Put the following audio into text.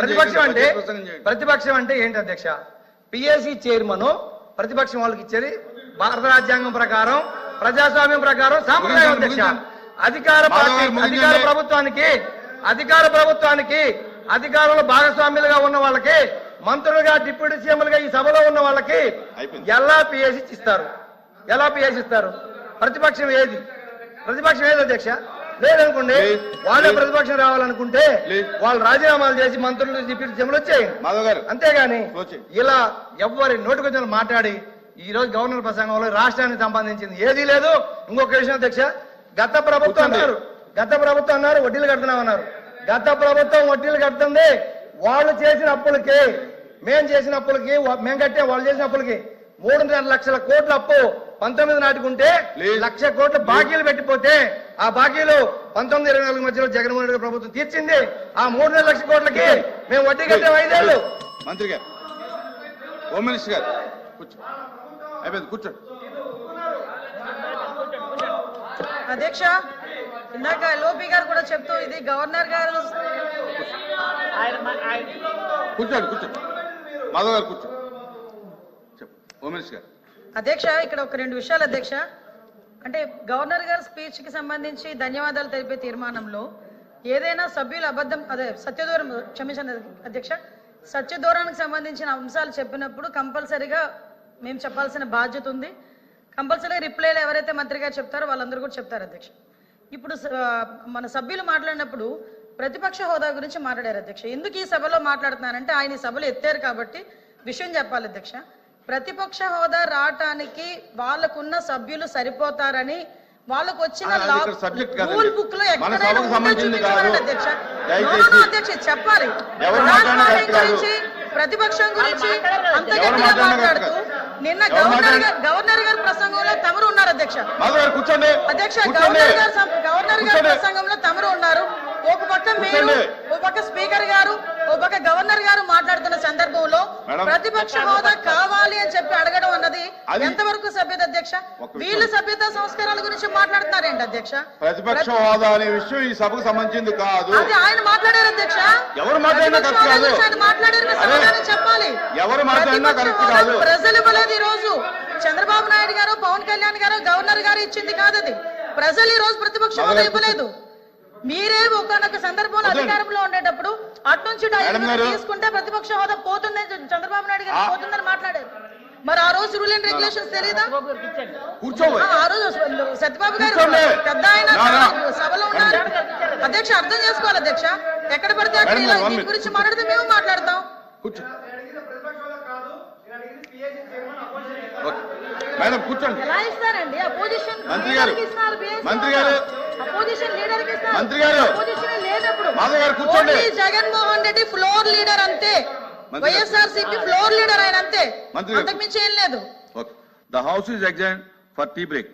ప్రతిపక్షం అంటే. ప్రతిపక్షం అంటే ఏంటి అధ్యక్ష పిఎస్సి చైర్మన్ ప్రతిపక్షం వాళ్ళకి ఇచ్చేది భారత రాజ్యాంగం ప్రకారం ప్రజాస్వామ్యం ప్రకారం సాంప్రదాయం అధ్యక్ష. అధికార పార్టీ. అధికార ప్రభుత్వానికి అధికార ప్రభుత్వానికి అధికారంలో భాగస్వామ్యులుగా ఉన్న వాళ్ళకి మంత్రులుగా డిప్యూటీ సీఎంలుగా ఈ సభలో ఉన్న వాళ్ళకి. ఎలా పిఎస్సి ఇస్తారు ఎలా పిఎస్సి ఇస్తారు ప్రతిపక్షం ఏది ప్రతిపక్షం ఏది అధ్యక్ష లేదనుకోండి వాళ్ళే. ప్రతిపక్షం రావాలనుకుంటే. వాళ్ళు రాజీనామాలు చేసి మంత్రులు డిప్యూటీ సీఎంలు వచ్చేయండి మాధవ్ గారు అంతేగాని. ఇలా ఎవ్వరి నోటికొచ్చిన మాట్లాడి ఈ రోజు గవర్నర్ ప్రసంగంలో రాష్ట్రానికి సంబంధించింది ఏదీ లేదు ఇంకొక విషయం అధ్యక్ష గత ప్రభుత్వం. అన్నారు గత ప్రభుత్వం అన్నారు వడ్డీలు కడుతున్నామన్నారు గత ప్రభుత్వం వడ్డీలు కడుతుంది వాళ్ళు చేసిన అప్పులకి మేం చేసిన అప్పులకి మేం కట్టే వాళ్ళు చేసిన అప్పులకి మూడున్నర లక్షల కోట్ల అప్పు పంతొమ్మిది నాటికి ఉంటే Please. లక్ష కోట్ల బాకీలు పెట్టిపోతే ఆ బాకీలు పంతొమ్మిది ఇరవై నాలుగు మధ్యలో జగన్మోహన్ రెడ్డి ప్రభుత్వం తీర్చింది. ఆ మూడున్నర లక్షల కోట్లకి మేము వడ్డీ కట్టాం ఐదేళ్ళు మంత్రి గారు హోమ్ మినిస్టర్ గారు కూర్చో. అయిపోయింది కూర్చోండి. అధ్యక్ష ఇందాక లోపి గారు కూడా చెప్తూ ఇది గవర్నర్ గారు కూర్చోండి కూర్చోండి. మాధవ్ గారు కూర్చో చెప్పు. హోమ్ మినిస్టర్ గారు. అధ్యక్ష ఇక్కడ ఒక రెండు విషయాలు అధ్యక్ష. అంటే గవర్నర్ గారి స్పీచ్కి సంబంధించి ధన్యవాదాలు తెలిపే తీర్మానంలో ఏదైనా సభ్యులు అబద్ధం అదే సత్యదూరం క్షమించండి అధ్యక్ష సత్యదూరానికి సంబంధించిన అంశాలు చెప్పినప్పుడు కంపల్సరీగా మేము చెప్పాల్సిన బాధ్యత ఉంది. కంపల్సరీగా రిప్లైలో ఎవరైతే మంత్రిగా చెప్తారో వాళ్ళందరూ కూడా చెప్తారు అధ్యక్ష. ఇప్పుడు మన సభ్యులు మాట్లాడినప్పుడు ప్రతిపక్ష హోదా గురించి మాట్లాడారు అధ్యక్ష. ఎందుకు ఈ సభలో మాట్లాడుతున్నానంటే ఆయన ఈ సభలు ఎత్తారు కాబట్టి విషయం చెప్పాలి అధ్యక్ష. ప్రతిపక్ష హోదా రావటానికి వాళ్ళకున్న సభ్యులు సరిపోతారని వాళ్ళకు వచ్చిన. రూల్ బుక్లో. అధ్యక్ష చెప్పాలి. గురించి ప్రతిపక్షం గురించి అంత గట్టిగా మాట్లాడుతూ. నిన్న గవర్నర్ గవర్నర్ గారి ప్రసంగంలో తమరు ఉన్నారు అధ్యక్ష అధ్యక్ష గవర్నర్ గారు గవర్నర్ గారి. ప్రసంగంలో తమరు ఉన్నారు ఒక పక్క మీరు పక్క స్పీకర్ గారు ఒక పక్క గవర్నర్ గారు మాట్లాడుతున్న సందర్భంలో. ప్రతిపక్ష హోదా కావాలి అని చెప్పి అడగడం అన్నది ఎంతవరకు సభ్యత అధ్యక్ష. వీళ్ళు సభ్యత సంస్కారాల గురించి మాట్లాడుతున్నారేంటి అధ్యక్ష ప్రతిపక్ష ప్రతి- హోదా అనే విషయం ఈ సభకు సంబంధించింది కాదు అది ఆయన మాట్లాడారు అధ్యక్ష ఎవరు మాట్లాడినా మాట్లాడారు చెప్పాలి ఎవరు మాట్లాడినా. ప్రజలు ఇవ్వలేదు ఈ రోజు చంద్రబాబు నాయుడు గారు పవన్ కళ్యాణ్ గారు గవర్నర్ గారు ఇచ్చింది కాదు అది ప్రజలు ఈ రోజు ప్రతిపక్ష హోదా. ఇవ్వలేదు మీరే ఒకనొక సందర్భంలో. అధికారంలో ఉండేటప్పుడు అటు నుంచి. తీసుకుంటే ప్రతిపక్ష హోదా పోతుందని చంద్రబాబు నాయుడు గారు. పోతుందని మాట్లాడారు మరి ఆ రోజు రూల్ అండ్ రెగ్యులేషన్స్ తెలీదా కూర్చోబోయ్ ఆ, ఆ రోజు సత్యబాబు గారు. పెద్ద ఆయన. సభలో ఉన్నారు అధ్యక్ష అర్థం చేసుకోవాలి అధ్యక్ష ఎక్కడ పడితే అక్కడ దీని. గురించి మాట్లాడితే మేము మాట్లాడతాం. మేడం కూర్చోండి ఎలా ఇస్తారండి అపోజిషన్ మంత్రి గారు. మంత్రి గారు. మంత్రి గారు. గారు కూర్చోండి. జగన్మోహన్ రెడ్డి ఫ్లోర్ లీడర్ అంతే. వైఎస్ఆర్ సిపి ఫ్లోర్ లీడర్ ఆయన అంతే. అంతకు మించి ఏం లేదు ద హౌస్ ఈజ్ ఎగ్జైన్ ఫర్ టీ బ్రేక్